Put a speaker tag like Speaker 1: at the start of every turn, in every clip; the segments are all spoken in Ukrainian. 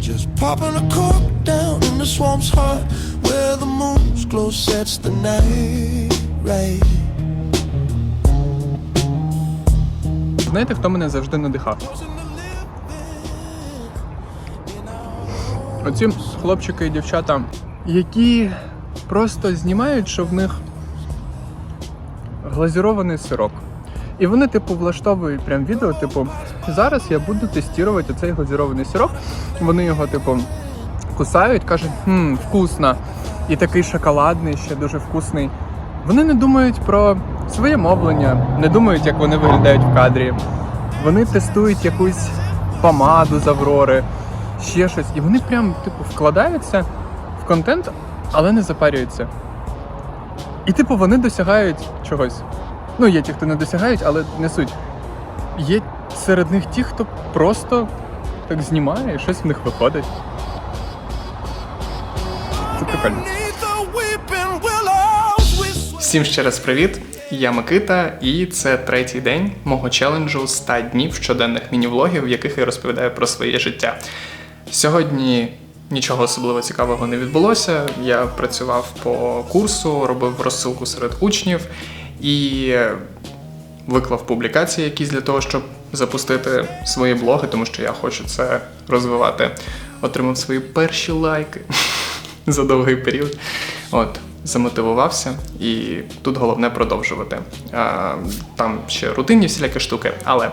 Speaker 1: Just popping a cork down in the swamp's heart where the moon's glow sets the night
Speaker 2: Знаєте, хто мене завжди надихав? Оці хлопчики і дівчата, які просто знімають, що в них глазірований сирок. І вони, типу, влаштовують прям відео, типу, зараз я буду тестувати цей глазірований сирок. Вони його, типу, кусають, кажуть, хм, вкусно. І такий шоколадний, ще дуже вкусний. Вони не думають про своє мовлення, не думають, як вони виглядають в кадрі. Вони тестують якусь помаду з Аврори, ще щось. І вони прям, типу, вкладаються в контент, але не запарюються. І, типу, вони досягають чогось. Ну, є ті, хто не досягають, але не суть. Є серед них ті, хто просто так знімає і щось в них виходить. Це прикольно. Всім ще раз привіт! Я Микита, і це третій день мого челенджу 100 днів щоденних міні-влогів, в яких я розповідаю про своє життя. Сьогодні нічого особливо цікавого не відбулося. Я працював по курсу, робив розсилку серед учнів і виклав публікації якісь для того, щоб запустити свої блоги, тому що я хочу це розвивати. Отримав свої перші лайки за довгий період. От, замотивувався, і тут головне продовжувати. Там ще рутинні всілякі штуки, але.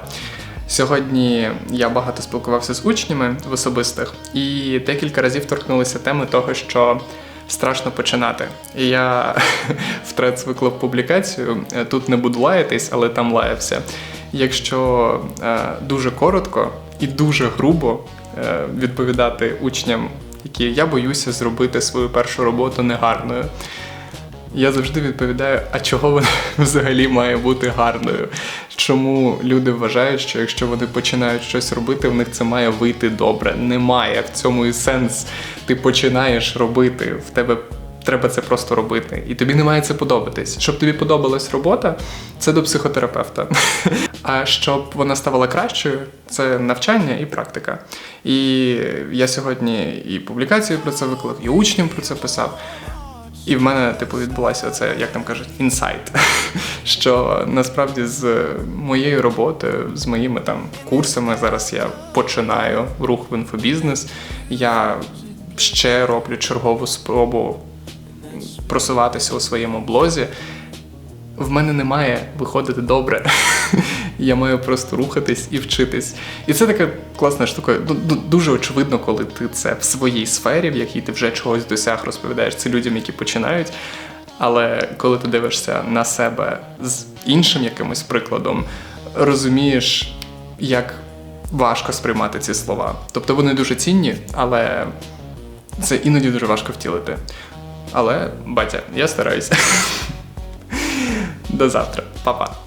Speaker 2: Сьогодні я багато спілкувався з учнями в особистих, і декілька разів торкнулися теми того, що страшно починати. І я в трец виклав публікацію. е, Тут не буду лаятись, але там лаявся. Якщо е, дуже коротко і дуже грубо е, відповідати учням, які я боюся зробити свою першу роботу негарною. Я завжди відповідаю, а чого вона взагалі має бути гарною? Чому люди вважають, що якщо вони починають щось робити, в них це має вийти добре? Немає в цьому і сенс. Ти починаєш робити, в тебе треба це просто робити, і тобі не має це подобатись. Щоб тобі подобалась робота, це до психотерапевта. А щоб вона ставала кращою, це навчання і практика. І я сьогодні і публікацію про це виклав, і учням про це писав. І в мене, типу, відбулося це, як там кажуть, інсайт. Що насправді з моєю роботою, з моїми там курсами, зараз я починаю рух в інфобізнес. Я ще роблю чергову спробу просуватися у своєму блозі. В мене не має виходити добре. Я маю просто рухатись і вчитись. І це така класна штука. Ду- ду- Дуже очевидно, коли ти це в своїй сфері, в якій ти вже чогось досяг, розповідаєш це людям, які починають. Але коли ти дивишся на себе з іншим якимось прикладом, розумієш, як важко сприймати ці слова. Тобто вони дуже цінні, але це іноді дуже важко втілити. Але, батя, я стараюся. До завтра, Па-па.